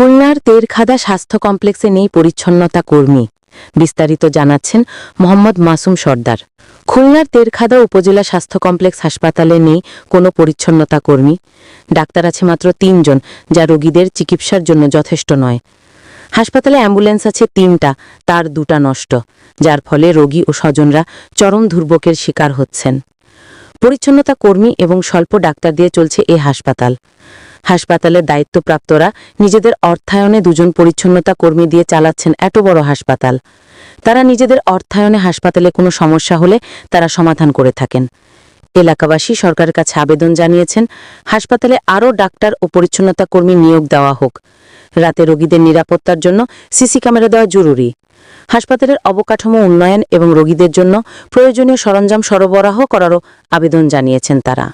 খুলনার তেরখাদা স্বাস্থ্য কমপ্লেক্সে নেই পরিচ্ছন্নতা কর্মী, বিস্তারিত জানাচ্ছেন মোহাম্মদ মাসুম সর্দার। খুলনার তেরখাদা উপজেলা স্বাস্থ্য কমপ্লেক্স হাসপাতালে নেই কোনো পরিচ্ছন্নতা কর্মী, ডাক্তার আছে মাত্র তিনজন যা রোগীদের চিকিৎসার জন্য যথেষ্ট নয়। হাসপাতালে অ্যাম্বুলেন্স আছে তিনটা, তার দুটা নষ্ট, যার ফলে রোগী ও স্বজনরা চরম দুর্ভোগের শিকার হচ্ছেন। পরিচ্ছন্নতা কর্মী এবং স্বল্প ডাক্তার দিয়ে চলছে এ হাসপাতাল। হাসপাতালের দায়িত্বপ্রাপ্তরা নিজেদের অর্থায়নে দুজন পরিচ্ছন্নতা কর্মী দিয়ে চালাচ্ছেন এত বড় হাসপাতাল। তারা নিজেদের অর্থায়নে হাসপাতালে কোনো সমস্যা হলে তারা সমাধান করে থাকেন। এলাকাবাসী সরকারের কাছে আবেদন জানিয়েছেন, হাসপাতালে আরও ডাক্তার ও পরিচ্ছন্নতা কর্মী নিয়োগ দেওয়া হোক। রাতে রোগীদের নিরাপত্তার জন্য সিসি ক্যামেরা দেওয়া জরুরি। হাসপাতালের অবকাঠামো উন্নয়ন এবং রোগীদের জন্য প্রয়োজনীয় সরঞ্জাম সরবরাহ করারও আবেদন জানিয়েছেন তারা।